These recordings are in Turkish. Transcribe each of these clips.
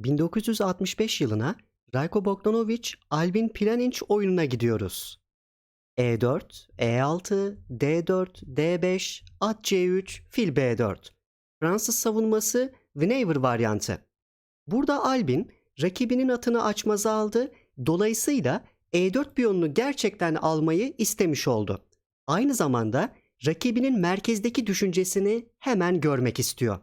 1965 yılına Rajko Bogdanovic Albin Planinc oyununa gidiyoruz. E E4, E6, D4, D5, at C3, fil B4. Fransız savunması Maneuver varyantı. Burada Albin rakibinin atını açmaza aldı. Dolayısıyla E4 piyonunu gerçekten almayı istemiş oldu. Aynı zamanda rakibinin merkezdeki düşüncesini hemen görmek istiyor.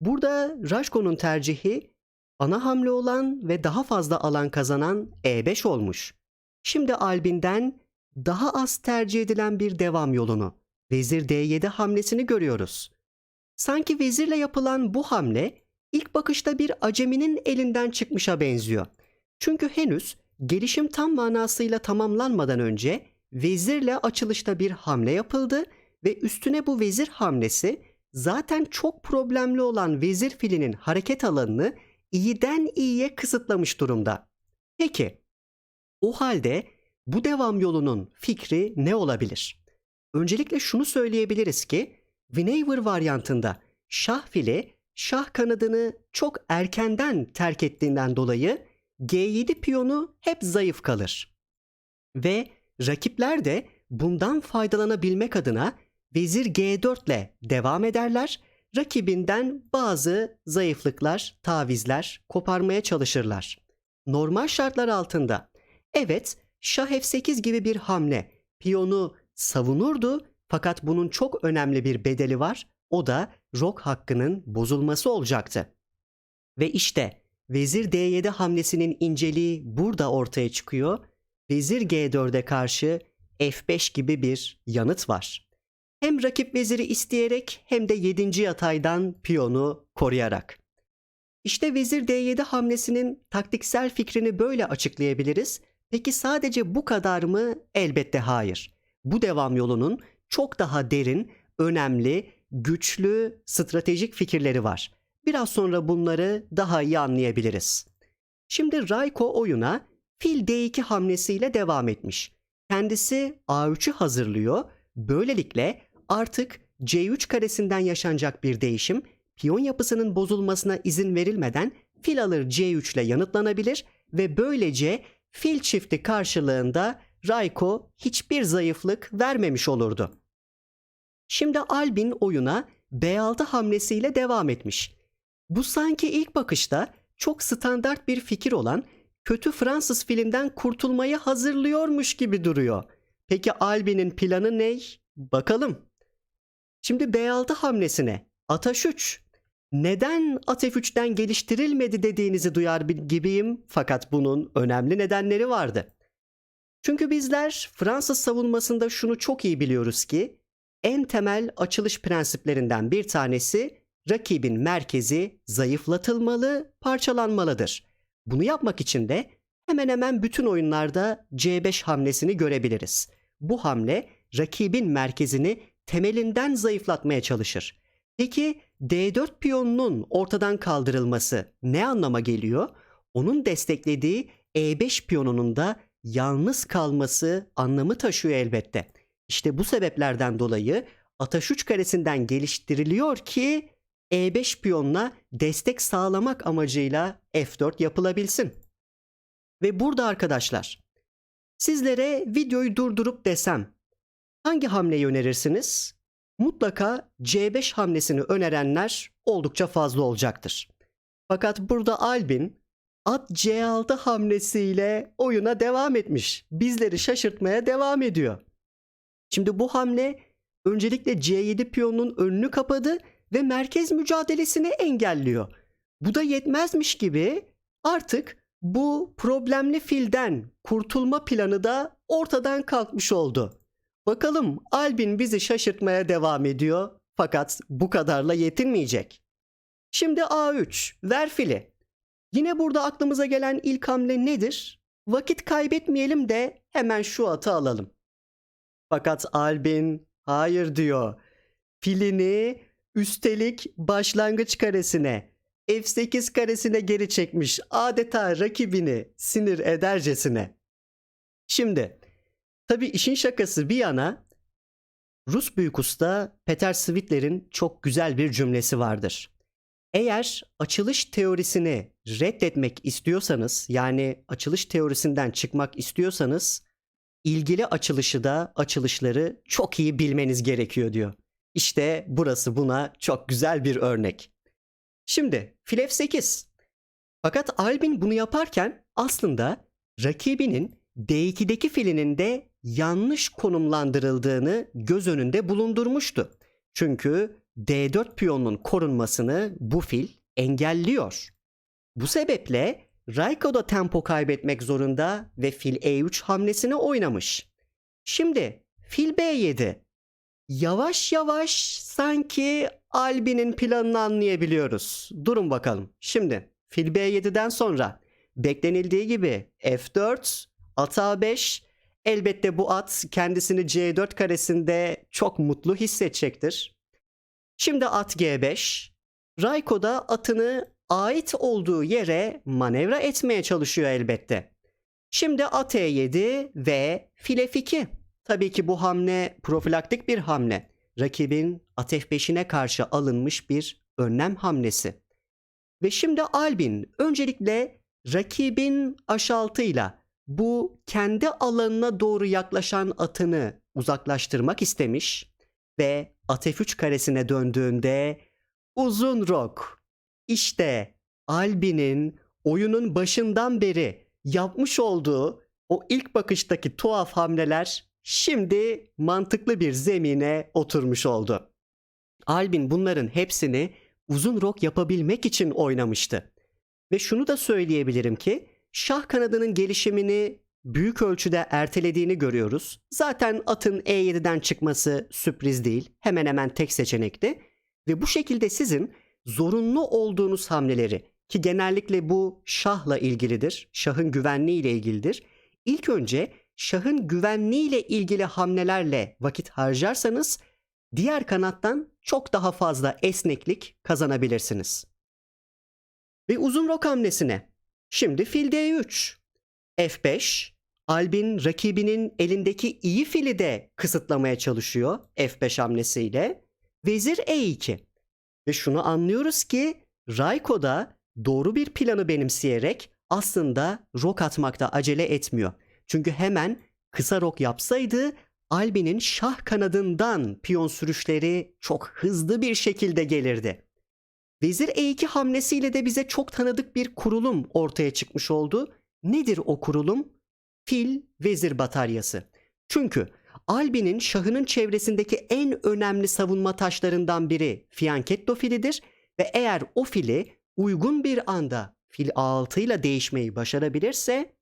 Burada Rajko'nun tercihi ana hamle olan ve daha fazla alan kazanan E5 olmuş. Şimdi Albin'den daha az tercih edilen bir devam yolunu, vezir D7 hamlesini görüyoruz. Sanki vezirle yapılan bu hamle ilk bakışta bir aceminin elinden çıkmışa benziyor. Çünkü henüz gelişim tam manasıyla tamamlanmadan önce vezirle açılışta bir hamle yapıldı ve üstüne bu vezir hamlesi zaten çok problemli olan vezir filinin hareket alanını iyiden iyiye kısıtlamış durumda. Peki, o halde bu devam yolunun fikri ne olabilir? Öncelikle şunu söyleyebiliriz ki, Maneuver varyantında şah fili şah kanadını çok erkenden terk ettiğinden dolayı G7 piyonu hep zayıf kalır. Ve rakipler de bundan faydalanabilmek adına vezir G4 ile devam ederler. Rakibinden bazı zayıflıklar, tavizler koparmaya çalışırlar. Normal şartlar altında evet şah F8 gibi bir hamle piyonu savunurdu fakat bunun çok önemli bir bedeli var. O da rok hakkının bozulması olacaktı. Ve işte vezir D7 hamlesinin inceliği burada ortaya çıkıyor. Vezir G4'e karşı F5 gibi bir yanıt var. Hem rakip veziri isteyerek hem de 7. yataydan piyonu koruyarak. İşte vezir D7 hamlesinin taktiksel fikrini böyle açıklayabiliriz. Peki sadece bu kadar mı? Elbette hayır. Bu devam yolunun çok daha derin, önemli, güçlü, stratejik fikirleri var. Biraz sonra bunları daha iyi anlayabiliriz. Şimdi Rayko oyuna fil D2 hamlesiyle devam etmiş. Kendisi A3'ü hazırlıyor. Böylelikle artık C3 karesinden yaşanacak bir değişim piyon yapısının bozulmasına izin verilmeden fil alır C3 ile yanıtlanabilir ve böylece fil çifti karşılığında Rayko hiçbir zayıflık vermemiş olurdu. Şimdi Albin oyuna B6 hamlesiyle devam etmiş. Bu sanki ilk bakışta çok standart bir fikir olan kötü Fransız filinden kurtulmayı hazırlıyormuş gibi duruyor. Peki Albin'in planı ne? Bakalım. Şimdi B6 hamlesine at H3. Neden at F3'ten geliştirilmedi dediğinizi duyar gibiyim fakat bunun önemli nedenleri vardı. Çünkü bizler Fransız savunmasında şunu çok iyi biliyoruz ki en temel açılış prensiplerinden bir tanesi rakibin merkezi zayıflatılmalı, parçalanmalıdır. Bunu yapmak için de hemen hemen bütün oyunlarda C5 hamlesini görebiliriz. Bu hamle rakibin merkezini temelinden zayıflatmaya çalışır. Peki D4 piyonunun ortadan kaldırılması ne anlama geliyor? Onun desteklediği E5 piyonunun da yalnız kalması anlamı taşıyor elbette. İşte bu sebeplerden dolayı Ataş 3 karesinden geliştiriliyor ki E5 piyonuna destek sağlamak amacıyla F4 yapılabilsin. Ve burada arkadaşlar sizlere videoyu durdurup desem hangi hamleyi önerirsiniz? Mutlaka C5 hamlesini önerenler oldukça fazla olacaktır. Fakat burada Albin at C6 hamlesiyle oyuna devam etmiş. Bizleri şaşırtmaya devam ediyor. Şimdi bu hamle öncelikle C7 piyonunun önünü kapadı ve merkez mücadelesini engelliyor. Bu da yetmezmiş gibi artık bu problemli filden kurtulma planı da ortadan kalkmış oldu. Bakalım Albin bizi şaşırtmaya devam ediyor fakat bu kadarla yetinmeyecek. Şimdi A3 ver fili. Yine burada aklımıza gelen ilk hamle nedir? Vakit kaybetmeyelim de hemen şu atı alalım. Fakat Albin hayır diyor. Filini üstelik başlangıç karesine F8 karesine geri çekmiş adeta rakibini sinir edercesine. Şimdi tabi işin şakası bir yana Rus büyük usta Peter Svitler'in çok güzel bir cümlesi vardır. Eğer açılış teorisini reddetmek istiyorsanız yani açılış teorisinden çıkmak istiyorsanız ilgili açılışı da açılışları çok iyi bilmeniz gerekiyor diyor. İşte burası buna çok güzel bir örnek. Şimdi fil f8. Fakat Albin bunu yaparken aslında rakibinin D2'deki filinin de yanlış konumlandırıldığını göz önünde bulundurmuştu. Çünkü D4 piyonunun korunmasını bu fil engelliyor. Bu sebeple Raiko da tempo kaybetmek zorunda ve fil E3 hamlesini oynamış. Şimdi fil B7. Yavaş yavaş sanki Albin'in planını anlayabiliyoruz. Durun bakalım. Şimdi fil B7'den sonra beklenildiği gibi F4, at A5. Elbette bu at kendisini C4 karesinde çok mutlu hissedecektir. Şimdi at G5. Raiko da atını ait olduğu yere manevra etmeye çalışıyor elbette. Şimdi at E7 ve fil F2. Tabii ki bu hamle profilaktik bir hamle. Rakibin at F5'ine karşı alınmış bir önlem hamlesi. Ve şimdi Albin öncelikle rakibin aşaltıyla bu kendi alanına doğru yaklaşan atını uzaklaştırmak istemiş ve at F3 karesine döndüğünde uzun rok. İşte Albin'in oyunun başından beri yapmış olduğu o ilk bakıştaki tuhaf hamleler şimdi mantıklı bir zemine oturmuş oldu. Albin bunların hepsini uzun rok yapabilmek için oynamıştı. Ve şunu da söyleyebilirim ki şah kanadının gelişimini büyük ölçüde ertelediğini görüyoruz. Zaten atın E7'den çıkması sürpriz değil. Hemen hemen tek seçenekti. Ve bu şekilde sizin zorunlu olduğunuz hamleleri ki genellikle bu şahla ilgilidir. Şahın güvenliği ile ilgilidir. İlk önce şahın güvenliği ile ilgili hamlelerle vakit harcarsanız diğer kanattan çok daha fazla esneklik kazanabilirsiniz. Ve uzun rok hamlesine. Şimdi fil D3. F5. Albin rakibinin elindeki iyi fili de kısıtlamaya çalışıyor F5 hamlesiyle. Vezir E2. Ve şunu anlıyoruz ki Raiko da doğru bir planı benimseyerek aslında rok atmakta acele etmiyor. Çünkü hemen kısa rok yapsaydı Albin'in şah kanadından piyon sürüşleri çok hızlı bir şekilde gelirdi. Vezir E2 hamlesiyle de bize çok tanıdık bir kurulum ortaya çıkmış oldu. Nedir o kurulum? Fil vezir bataryası. Çünkü Albin'in şahının çevresindeki en önemli savunma taşlarından biri fianchetto filidir ve eğer o fili uygun bir anda fil A6 ile değişmeyi başarabilirse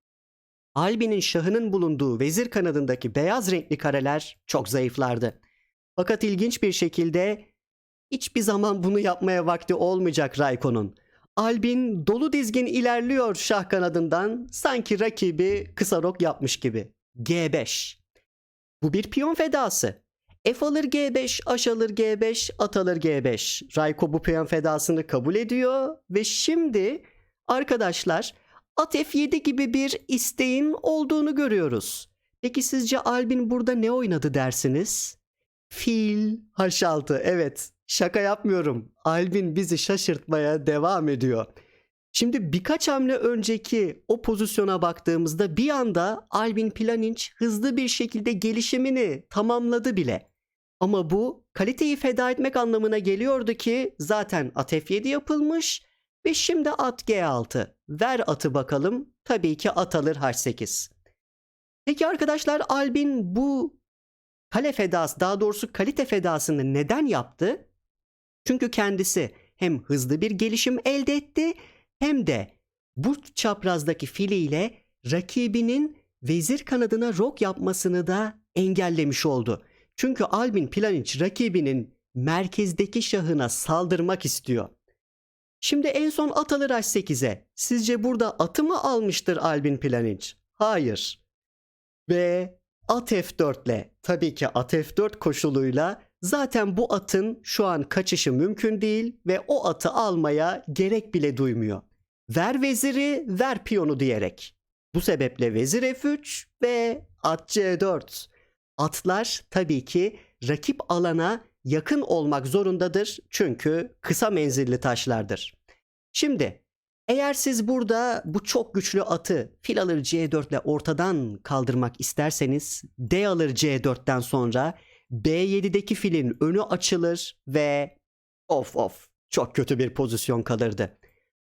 Albin'in şahının bulunduğu vezir kanadındaki beyaz renkli kareler çok zayıflardı. Fakat ilginç bir şekilde hiçbir zaman bunu yapmaya vakti olmayacak Raiko'nun. Albin dolu dizgin ilerliyor şah kanadından sanki rakibi kısa rok yapmış gibi. G5. Bu bir piyon fedası. F alır G5, H alır G5, at alır G5. Raiko bu piyon fedasını kabul ediyor ve şimdi arkadaşlar at F7 gibi bir isteğin olduğunu görüyoruz. Peki sizce Albin burada ne oynadı dersiniz? Fil H6 evet şaka yapmıyorum. Albin bizi şaşırtmaya devam ediyor. Şimdi birkaç hamle önceki o pozisyona baktığımızda bir anda Albin Planinc hızlı bir şekilde gelişimini tamamladı bile. Ama bu kaliteyi feda etmek anlamına geliyordu ki zaten at F7 yapılmış ve şimdi at G6. Ver atı bakalım. Tabii ki at alır H8. Peki arkadaşlar Albin bu kale fedası daha doğrusu kalite fedasını neden yaptı? Çünkü kendisi hem hızlı bir gelişim elde etti hem de bu çaprazdaki filiyle rakibinin vezir kanadına rok yapmasını da engellemiş oldu. Çünkü Albin Planic rakibinin merkezdeki şahına saldırmak istiyor. Şimdi en son at alır H8'e. Sizce burada atı mı almıştır Albin Planic? Hayır. Ve at F4 ile tabii ki at F4 koşuluyla zaten bu atın şu an kaçışı mümkün değil ve o atı almaya gerek bile duymuyor. Ver veziri, ver piyonu diyerek. Bu sebeple vezir F3 ve at C4. Atlar tabii ki rakip alana yakın olmak zorundadır çünkü kısa menzilli taşlardır. Şimdi eğer siz burada bu çok güçlü atı fil alır C4 ile ortadan kaldırmak isterseniz D alır C4'ten sonra B7'deki filin önü açılır ve of of çok kötü bir pozisyon kalırdı.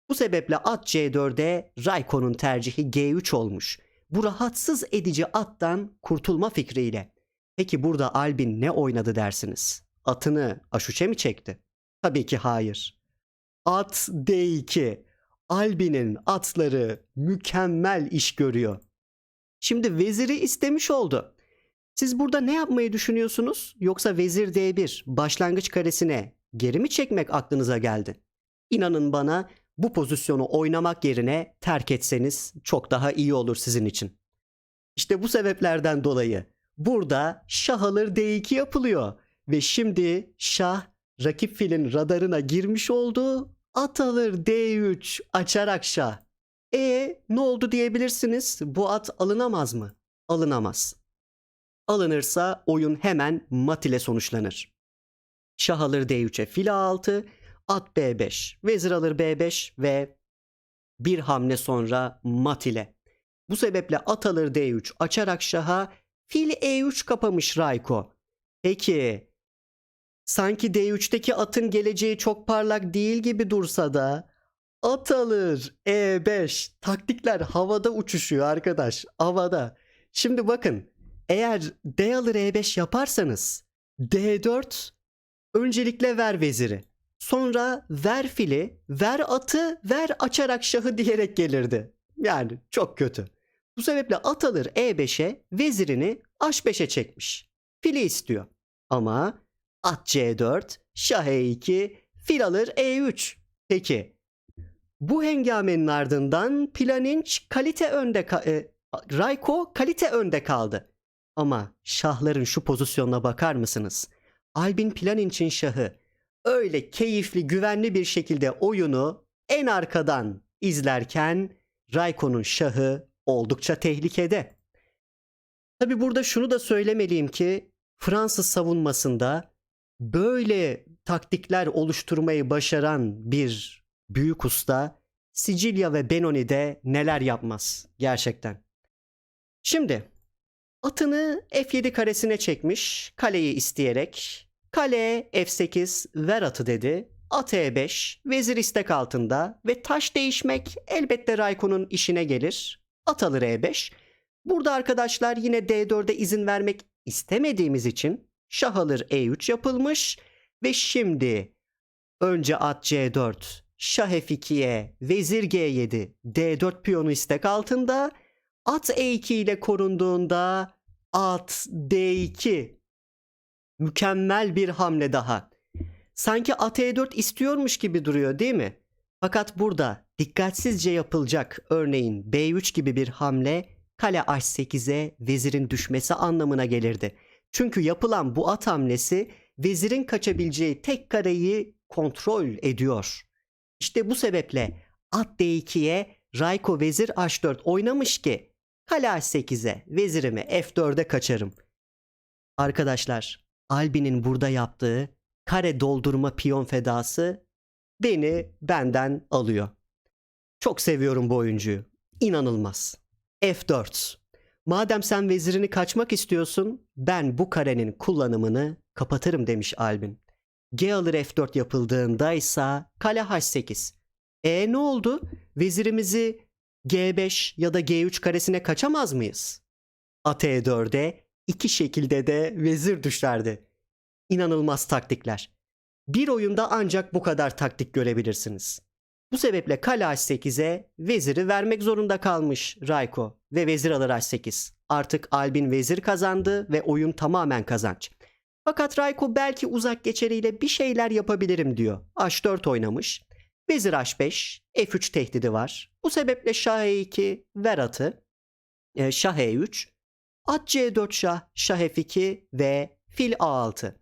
Bu sebeple at C4'e Raikko'nun tercihi G3 olmuş. Bu rahatsız edici attan kurtulma fikriyle. Peki burada Albin ne oynadı dersiniz? Atını aşuçe mi çekti? Tabii ki hayır. At D2. Albin'in atları mükemmel iş görüyor. Şimdi veziri istemiş oldu. Siz burada ne yapmayı düşünüyorsunuz? Yoksa vezir D1 başlangıç karesine geri mi çekmek aklınıza geldi? İnanın bana bu pozisyonu oynamak yerine terk etseniz çok daha iyi olur sizin için. İşte bu sebeplerden dolayı burada şah alır D2 yapılıyor ve şimdi şah rakip filin radarına girmiş oldu. At alır D3 açarak şah. E ne oldu diyebilirsiniz? Bu at alınamaz mı? Alınamaz. Alınırsa oyun hemen mat ile sonuçlanır. Şah alır D3'e fil A6, at B5, vezir alır B5 ve bir hamle sonra mat ile. Bu sebeple at alır D3 açarak şaha fil E3 kapamış Rayko. Peki sanki D3'teki atın geleceği çok parlak değil gibi dursa da at alır E5 taktikler havada uçuşuyor arkadaş havada. Şimdi bakın eğer D alır E5 yaparsanız D4 öncelikle ver veziri. Sonra ver fili, ver atı, ver açarak şahı diyerek gelirdi. Yani çok kötü. Bu sebeple at alır E5'e vezirini H5'e çekmiş. Fili istiyor. Ama at C4, şah E2, fil alır E3. Peki bu hengamenin ardından Planinç kalite önde ka- e, Rayko kalite önde kaldı. Ama şahların şu pozisyonuna bakar mısınız? Albin Planinç'in şahı öyle keyifli, güvenli bir şekilde oyunu en arkadan izlerken Rayko'nun şahı oldukça tehlikede. Tabi burada şunu da söylemeliyim ki Fransız savunmasında böyle taktikler oluşturmayı başaran bir büyük usta Sicilya ve Benoni'de neler yapmaz gerçekten. Şimdi atını F7 karesine çekmiş kaleyi isteyerek Kale F8 ver atı dedi. At E5 vezir istek altında ve taş değişmek elbette Rayko'nun işine gelir. At alır E5. Burada arkadaşlar yine D4'e izin vermek istemediğimiz için şah alır E3 yapılmış ve şimdi önce at C4 şah F2'ye vezir G7 D4 piyonu istek altında at E2 ile korunduğunda at D2 Mükemmel bir hamle daha. Sanki at E4 istiyormuş gibi duruyor değil mi? Fakat burada dikkatsizce yapılacak örneğin B3 gibi bir hamle kale H8'e vezirin düşmesi anlamına gelirdi. Çünkü yapılan bu at hamlesi vezirin kaçabileceği tek kareyi kontrol ediyor. İşte bu sebeple at D2'ye Rayko vezir H4 oynamış ki kale H8'e vezirimi F4'e kaçarım. Arkadaşlar Albin'in burada yaptığı kare doldurma piyon fedası beni benden alıyor. Çok seviyorum bu oyuncuyu. İnanılmaz. F4. Madem sen vezirini kaçmak istiyorsun, ben bu karenin kullanımını kapatırım demiş Albin. G alır F4 yapıldığında ise kale H8. E ne oldu? Vezirimizi G5 ya da G3 karesine kaçamaz mıyız? At E4'e iki şekilde de vezir düşerdi. İnanılmaz taktikler. Bir oyunda ancak bu kadar taktik görebilirsiniz. Bu sebeple kale H8'e veziri vermek zorunda kalmış Rayko ve vezir alır H8. Artık Albin vezir kazandı ve oyun tamamen kazanç. Fakat Rayko belki uzak geçeriyle bir şeyler yapabilirim diyor. H4 oynamış. Vezir H5, F3 tehdidi var. Bu sebeple Şah E2 ver atı. E, Şah E3, At C4 şah, şah F2 ve fil A6.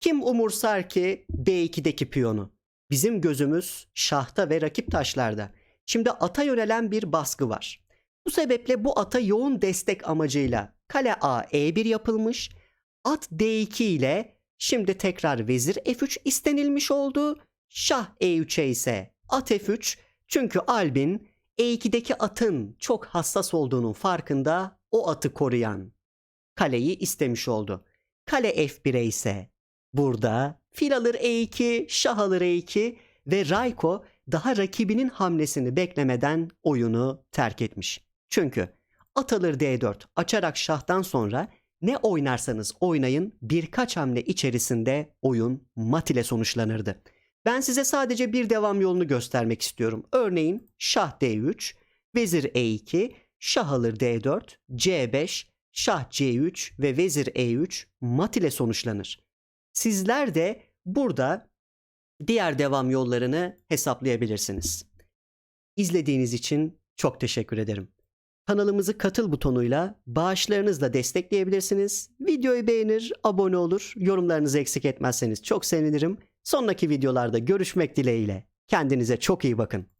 Kim umursar ki B2'deki piyonu? Bizim gözümüz şahta ve rakip taşlarda. Şimdi ata yönelen bir baskı var. Bu sebeple bu ata yoğun destek amacıyla kale A E1 yapılmış. At D2 ile Şimdi tekrar vezir F3 istenilmiş oldu. Şah E3'e ise at F3. Çünkü Albin E2'deki atın çok hassas olduğunun farkında o atı koruyan kaleyi istemiş oldu. Kale F1'e ise burada fil alır E2, şah alır E2 ve Rayko daha rakibinin hamlesini beklemeden oyunu terk etmiş. Çünkü at alır D4 açarak şahtan sonra ne oynarsanız oynayın birkaç hamle içerisinde oyun mat ile sonuçlanırdı. Ben size sadece bir devam yolunu göstermek istiyorum. Örneğin şah D3, vezir E2, şah alır D4, C5, şah C3 ve vezir E3 mat ile sonuçlanır. Sizler de burada diğer devam yollarını hesaplayabilirsiniz. İzlediğiniz için çok teşekkür ederim. Kanalımızı katıl butonuyla bağışlarınızla destekleyebilirsiniz. Videoyu beğenir, abone olur, yorumlarınızı eksik etmezseniz çok sevinirim. Sonraki videolarda görüşmek dileğiyle. Kendinize çok iyi bakın.